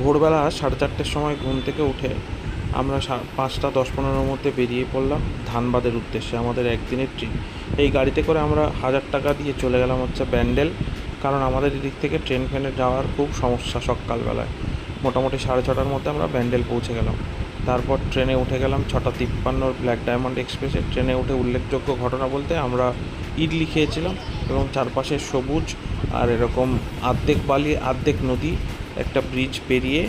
ভোরবেলা সাড়ে চারটের সময় ঘুম থেকে উঠে আমরা পাঁচটা, দশ, পনেরোর মধ্যে বেরিয়ে পড়লাম ধানবাদের উদ্দেশ্যে, আমাদের একদিনের ট্রিপ এই গাড়িতে করে আমরা হাজার টাকা দিয়ে চলে গেলাম হচ্ছে ব্যান্ডেল, কারণ আমাদের এদিক থেকে ট্রেন ফ্রেনে যাওয়ার খুব সমস্যা সকালবেলায়। মোটামুটি সাড়ে ছটার মধ্যে আমরা ব্যান্ডেল পৌঁছে গেলাম। তারপর ট্রেনে উঠে গেলাম ছটা তিপ্পান্নর ব্ল্যাক ডায়মন্ড এক্সপ্রেসে। ট্রেনে উঠে উল্লেখযোগ্য ঘটনা বলতে আমরা ইডলি খেয়েছিলাম এবং চারপাশে সবুজ আর এরকম আর্ধেক বালি, আর্ধেক নদী একটা ব্রিজ পেরিয়ে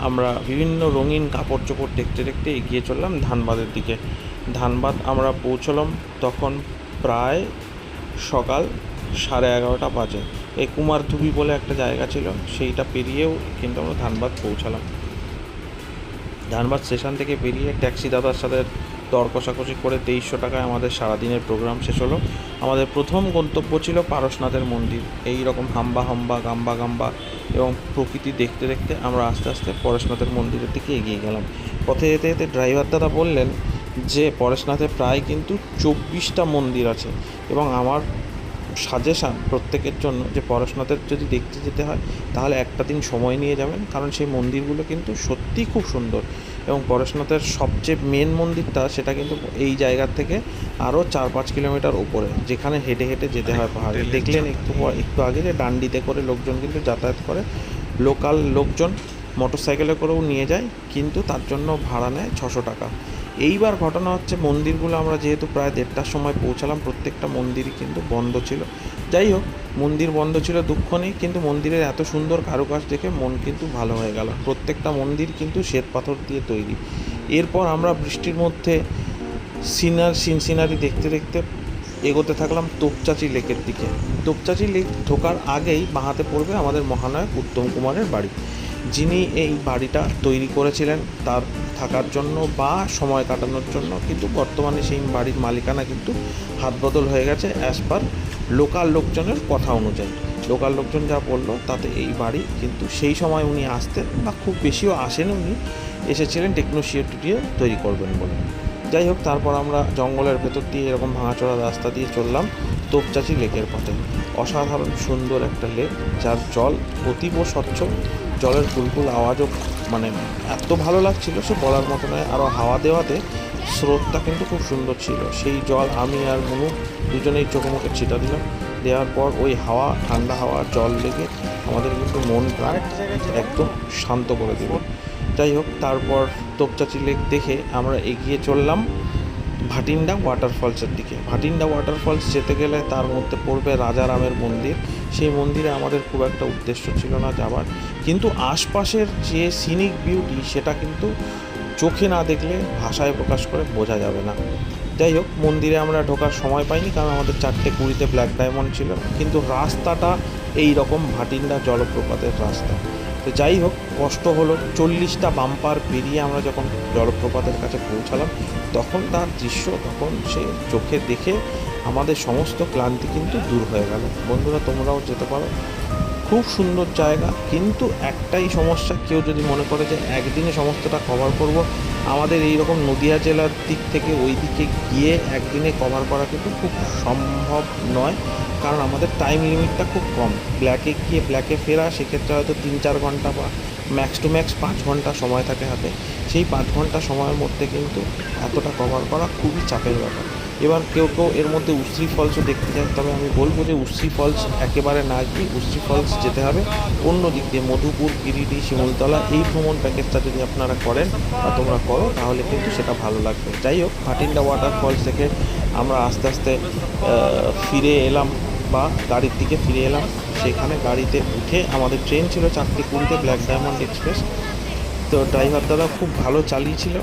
আমরা বিভিন্ন রঙিন কাপড় চোপড় দেখতে দেখতে এগিয়ে চললাম ধানবাদের দিকে। ধানবাদ আমরা পৌঁছলাম তখন প্রায় সকাল সাড়ে এগারোটা বাজে। এই কুমারধুবি বলে একটা জায়গা ছিল, সেইটা পেরিয়েও কিন্তু আমরা ধানবাদ পৌঁছালাম। ধানবাদ স্টেশন থেকে বেরিয়ে ট্যাক্সি দাদার সাথে দর কষাকষি করে তেইশশো টাকায় আমাদের সারাদিনের প্রোগ্রাম শেষ হলো। আমাদের প্রথম গন্তব্য ছিল পারশনাথের মন্দির। এই রকম হাম্বা হাম্বা গাম্বা গাম্বা এবং প্রকৃতি দেখতে দেখতে আমরা আস্তে আস্তে পরেশনাথের মন্দিরের দিকে এগিয়ে গেলাম। পথে যেতে যেতে ড্রাইভার দাদা বললেন যে, পরেশনাথে প্রায় কিন্তু চব্বিশটা মন্দির আছে এবং আমার সাজেশান প্রত্যেকের জন্য যে, পরশনাথের যদি দেখতে যেতে হয়, তাহলে একটা দিন সময় নিয়ে যাবেন। কারণ সেই মন্দিরগুলো কিন্তু সত্যিই খুব সুন্দর। এবং পরশনাথের সবচেয়ে মেন মন্দিরটা সেটা কিন্তু এই জায়গার থেকে আরও চার পাঁচ কিলোমিটার উপরে যেখানে হেঁটে হেঁটে যেতে হয় পাহাড়ে। দেখলেন একটু একটু আগে যে ডান্ডিতে করে লোকজন কিন্তু যাতায়াত করে। লোকাল লোকজন মোটর সাইকেলে করেও নিয়ে যায় কিন্তু তার জন্য ভাড়া নেয় ছশো টাকা। এইবার ঘটনা হচ্ছে মন্দিরগুলো আমরা যেহেতু প্রায় দেড়টার সময় পৌঁছালাম প্রত্যেকটা মন্দিরই কিন্তু বন্ধ ছিল। যাই হোক, মন্দির বন্ধ ছিল দুঃখ নেই কিন্তু মন্দিরের এত সুন্দর কারুকাজ দেখে মন কিন্তু ভালো হয়ে গেল। প্রত্যেকটা মন্দির কিন্তু শ্বেত পাথর দিয়ে তৈরি। এরপর আমরা বৃষ্টির মধ্যে সিনার সিন সিনারি দেখতে দেখতে এগোতে থাকলাম তোপচাচি লেকের দিকে। তোপচাচি লেক ঢোকার আগেই বাঁহাতে পড়বে আমাদের মহানায়ক উত্তম কুমারের বাড়ি। যিনি এই বাড়িটা তৈরি করেছিলেন, তার থাকার জন্য বা সময় কাটানোর জন্য কিন্তু বর্তমানে সেই বাড়ির মালিকানা কিন্তু হাত বদল হয়ে গেছে অ্যাজ পার লোকাল লোকজনের কথা অনুযায়ী। লোকাল লোকজন যা বলল, তাতে এই বাড়ি কিন্তু সেই সময় উনি আসতেন বা খুব বেশিও আসেন উনি, এসেছিলেন টেকনোশিয়া টুটিয়ে তৈরি করবেন বলে। যাই হোক, তারপর আমরা জঙ্গলের ভেতর দিয়ে এরকম ভাঙাচোরা রাস্তা দিয়ে চললাম তোপচাচি লেকের পথে। অসাধারণ সুন্দর একটা লেক, যার জল অতীব স্বচ্ছ। জলের ফুলফুল আওয়াজও মানে এত ভালো লাগছিল সে বলার মতো নয়। আরও হাওয়া দেওয়াতে স্রোতটা কিন্তু খুব সুন্দর ছিল। সেই জল আমি আর মনু দুজনেই চোখে মুখে ছিটা দিলাম। দেওয়ার পর ওই হাওয়া, ঠান্ডা হাওয়া, জল লেগে আমাদের কিন্তু মন প্রাণ একদম শান্ত করে দিল। যাই হোক, তারপর তোপচাচি লেক দেখে আমরা এগিয়ে চললাম। ভাটিন্ডা ওয়াটারফলসের দিকে। ভাটিন্ডা ওয়াটারফলস যেতে গেলে তার মধ্যে পড়বে রাজারামের মন্দির। সেই মন্দিরে আমাদের খুব একটা উদ্দেশ্য ছিল না যাবার। কিন্তু আশপাশের যে সিনিক বিউটি সেটা কিন্তু চোখে না দেখলে ভাষায় প্রকাশ করে বোঝা যাবে না। যাই হোক, মন্দিরে আমরা ঢোকার সময় পাইনি কারণ আমাদের চারটে কুড়িতে ব্ল্যাক ডায়মন্ড ছিল। কিন্তু রাস্তাটা এই রকম ভাটিন্ডা জলপ্রপাতের রাস্তা। তো যাই হোক, কষ্ট হলো। চল্লিশটা বাম্পার পেরিয়ে আমরা যখন জলপ্রপাতের কাছে পৌঁছালাম, তখন তার দৃশ্য, তখন সে চোখে দেখে আমাদের সমস্ত ক্লান্তি কিন্তু দূর হয়ে গেল। বন্ধুরা, তোমরাও যেতে পারো। খুব সুন্দর জায়গা, কিন্তু একটাই সমস্যা, কেউ যদি মনে করে যে একদিনে সমস্তটা কভার করব, আমাদের এই রকম নদিয়া জেলার দিক থেকে ওই দিকে গিয়ে একদিনে কভার করা কিন্তু খুব সম্ভব নয়, কারণ আমাদের টাইম লিমিটটা খুব কম। ব্ল্যাকে গিয়ে ব্ল্যাকে ফেরা, সেক্ষেত্রে হয়তো তিন চার ঘণ্টা বা ম্যাক্স টু ম্যাক্স পাঁচ ঘণ্টা সময় থাকে হাতে। সেই পাঁচ ঘণ্টা সময়ের মধ্যে কিন্তু এতটা কভার করা খুবই চাপের ব্যাপার। এবার কেউ কেউ এর মধ্যে উশ্রী ফলসও দেখতে যায় তবে আমি বলব যে উশ্রী ফলস একেবারে না গিয়ে উশ্রী ফলস যেতে হবে। অন্য দিক দিয়ে মধুপুর, গিরিডি, শিমুলতলা এই ভ্রমণ প্যাকেজটা যদি আপনারা করেন বা তোমরা করো, তাহলে কিন্তু সেটা ভালো লাগবে। যাই হোক ভাটিন্ডা ওয়াটার ফলস থেকে আমরা আস্তে আস্তে ফিরে এলাম বা গাড়ির দিকে ফিরে এলাম। সেখানে গাড়িতে উঠে আমাদের ট্রেন ছিল চারটে কুড়িতে ব্ল্যাক ডায়মন্ড এক্সপ্রেস তো ড্রাইভার দাদা খুব ভালো চালিয়েছিল,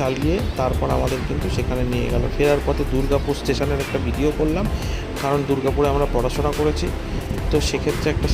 চালিয়ে তারপর আমাদের কিন্তু সেখানে নিয়ে গেল। ফেরার পথে দুর্গাপুর স্টেশনের একটা ভিডিও করলাম, কারণ দুর্গাপুরে আমরা পড়াশোনা করেছি। তো সেক্ষেত্রে একটা